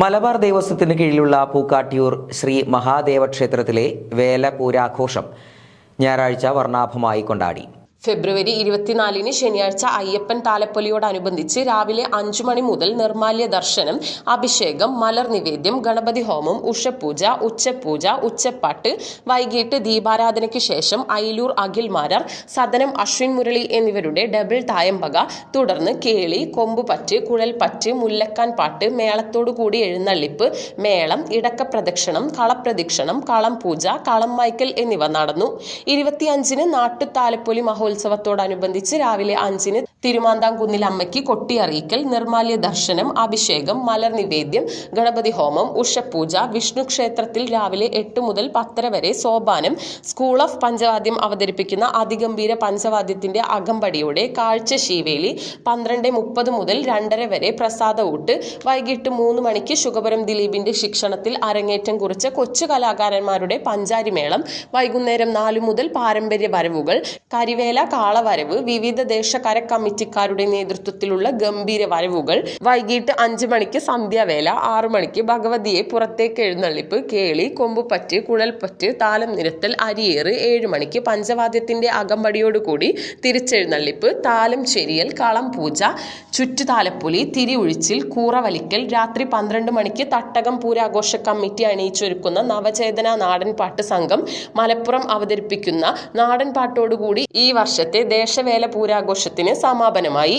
മലബാർ ദേവസ്വത്തിന് കീഴിലുള്ള പൂക്കാട്ടിയൂർ ശ്രീ മഹാദേവ ക്ഷേത്രത്തിലെ വേലപൂരാഘോഷം ഞായറാഴ്ച വർണാഭമായി കൊണ്ടാടി. ഫെബ്രുവരി ഇരുപത്തിനാലിന് ശനിയാഴ്ച അയ്യപ്പൻ താലപ്പൊലിയോടനുബന്ധിച്ച് രാവിലെ അഞ്ചു മണി മുതൽ നിർമാല്യ ദർശനം അഭിഷേകം മലർ നിവേദ്യം ഗണപതി ഹോമം ഉഷപൂജ ഉച്ചപൂജ ഉച്ചപ്പാട്ട് വൈകിട്ട് ദീപാരാധനയ്ക്ക് ശേഷം അയിലൂർ അഖിൽ മാരാർ സദനം അശ്വിൻ മുരളി എന്നിവരുടെ ഡബിൾ തായമ്പക തുടർന്ന് കേളി കൊമ്പുപറ്റ് കുഴൽപ്പറ്റ് മുല്ലക്കാൻ പാട്ട് മേളത്തോടു കൂടി എഴുന്നള്ളിപ്പ് മേളം ഇടക്ക പ്രദക്ഷിണം കളപ്രദക്ഷിണം കളം പൂജ കളം മൈക്കൽ എന്നിവ നടന്നു. ഇരുപത്തിയഞ്ചിന് നാട്ടുതാലപ്പൊലി മഹോത്സവത്തോടനുബന്ധിച്ച് രാവിലെ അഞ്ചിന് തിരുമാന്താംകുന്നിൽ അമ്മയ്ക്ക് കൊട്ടിയറിയിക്കൽ നിർമാല്യ ദർശനം അഭിഷേകം മലർ നിവേദ്യം ഗണപതി ഹോമം ഉഷപൂജ വിഷ്ണു ക്ഷേത്രത്തിൽ രാവിലെ എട്ട് മുതൽ പത്തര വരെ സോപാനം സ്കൂൾ ഓഫ് പഞ്ചവാദ്യം അവതരിപ്പിക്കുന്ന അതിഗംഭീര പഞ്ചവാദ്യത്തിന്റെ അകമ്പടിയോടെ കാഴ്ച ശീവേലി പന്ത്രണ്ട് മുപ്പത് മുതൽ രണ്ടര വരെ പ്രസാദ ഊട്ട് വൈകിട്ട് മൂന്ന് മണിക്ക് ശുഗപുരം ദിലീപിന്റെ ശിക്ഷണത്തിൽ അരങ്ങേറ്റം കുറിച്ച കൊച്ചു കലാകാരന്മാരുടെ പഞ്ചാരിമേളം വൈകുന്നേരം നാലു മുതൽ പാരമ്പര്യ വരവുകൾ കരിവേല കാളവരവ് വിവിധ ദേശകര കമ്മിറ്റിക്കാരുടെ നേതൃത്വത്തിലുള്ള ഗംഭീര വരവുകൾ. വൈകിട്ട് അഞ്ചു മണിക്ക് സന്ധ്യാവേല ആറു മണിക്ക് ഭഗവതിയെ പുറത്തേക്ക് എഴുന്നള്ളിപ്പ് കേളി കൊമ്പുപറ്റ് കുഴൽപ്പറ്റ് താലം നിരത്തൽ അരിയേറ് ഏഴു മണിക്ക് പഞ്ചവാദ്യത്തിന്റെ അകമ്പടിയോടുകൂടി തിരിച്ചെഴുന്നള്ളിപ്പ് താലം ചെരിയൽ കളം പൂജ ചുറ്റുതാലപ്പുലി തിരിയൊഴിച്ചിൽ കൂറവലിക്കൽ രാത്രി പന്ത്രണ്ട് മണിക്ക് തട്ടകം പൂരാഘോഷ കമ്മിറ്റി അണിയിച്ചൊരുക്കുന്ന നവചേതന നാടൻപാട്ട് സംഘം മലപ്പുറം അവതരിപ്പിക്കുന്ന നാടൻപാട്ടോടുകൂടി ഈ വർഷത്തെ ദേശവേല പൂരാഘോഷത്തിന് സമാപനമായി.